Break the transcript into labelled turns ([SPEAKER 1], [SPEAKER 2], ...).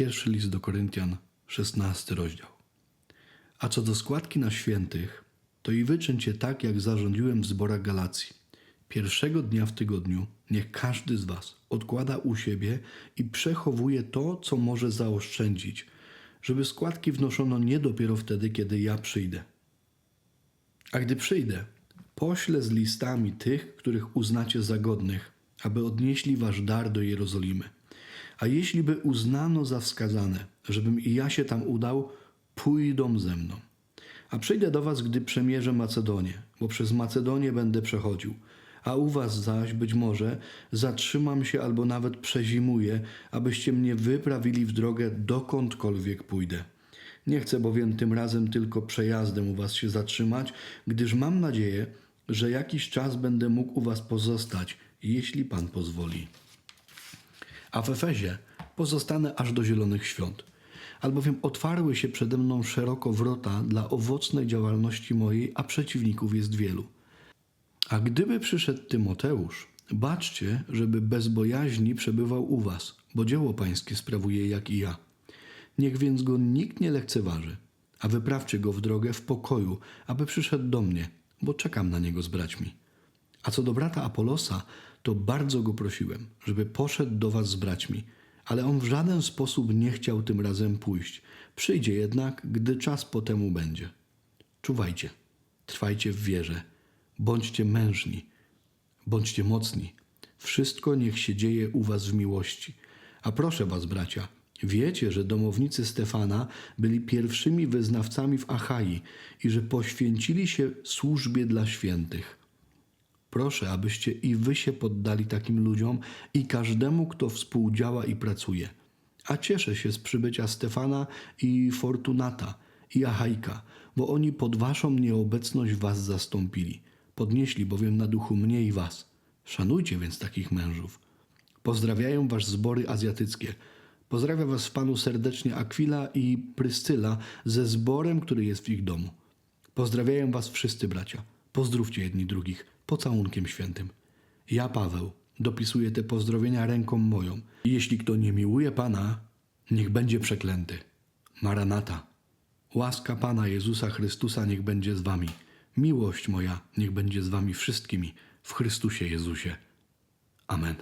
[SPEAKER 1] Pierwszy list do Koryntian, 16 rozdział. A co do składki na świętych, to i wyczyńcie tak, jak zarządziłem w zborach Galacji. Pierwszego dnia w tygodniu niech każdy z was odkłada u siebie i przechowuje to, co może zaoszczędzić, żeby składki wnoszono nie dopiero wtedy, kiedy ja przyjdę. A gdy przyjdę, poślę z listami tych, których uznacie za godnych, aby odnieśli wasz dar do Jerozolimy. A jeśli by uznano za wskazane, żebym i ja się tam udał, pójdą ze mną. A przyjdę do was, gdy przemierzę Macedonię, bo przez Macedonię będę przechodził. A u was zaś być może zatrzymam się albo nawet przezimuję, abyście mnie wyprawili w drogę dokądkolwiek pójdę. Nie chcę bowiem tym razem tylko przejazdem u was się zatrzymać, gdyż mam nadzieję, że jakiś czas będę mógł u was pozostać, jeśli Pan pozwoli. A w Efezie pozostanę aż do zielonych świąt, albowiem otwarły się przede mną szeroko wrota dla owocnej działalności mojej, a przeciwników jest wielu. A gdyby przyszedł Tymoteusz, baczcie, żeby bez bojaźni przebywał u was, bo dzieło pańskie sprawuje jak i ja. Niech więc go nikt nie lekceważy, a wyprawcie go w drogę w pokoju, aby przyszedł do mnie, bo czekam na niego z braćmi. A co do brata Apolosa, to bardzo go prosiłem, żeby poszedł do was z braćmi, ale on w żaden sposób nie chciał tym razem pójść. Przyjdzie jednak, gdy czas po temu będzie. Czuwajcie, trwajcie w wierze, bądźcie mężni, bądźcie mocni. Wszystko niech się dzieje u was w miłości. A proszę was, bracia, wiecie, że domownicy Stefana byli pierwszymi wyznawcami w Achai i że poświęcili się służbie dla świętych. Proszę, abyście i wy się poddali takim ludziom i każdemu, kto współdziała i pracuje. A cieszę się z przybycia Stefana i Fortunata i Achajka, bo oni pod waszą nieobecność was zastąpili. Podnieśli bowiem na duchu mnie i was. Szanujcie więc takich mężów. Pozdrawiają was zbory azjatyckie. Pozdrawia was w Panu serdecznie Akwila i Pryscyla ze zborem, który jest w ich domu. Pozdrawiają was wszyscy bracia. Pozdrówcie jedni drugich pocałunkiem świętym. Ja, Paweł, dopisuję te pozdrowienia ręką moją. Jeśli kto nie miłuje Pana, niech będzie przeklęty. Maranata. Łaska Pana Jezusa Chrystusa niech będzie z wami. Miłość moja niech będzie z wami wszystkimi w Chrystusie Jezusie. Amen.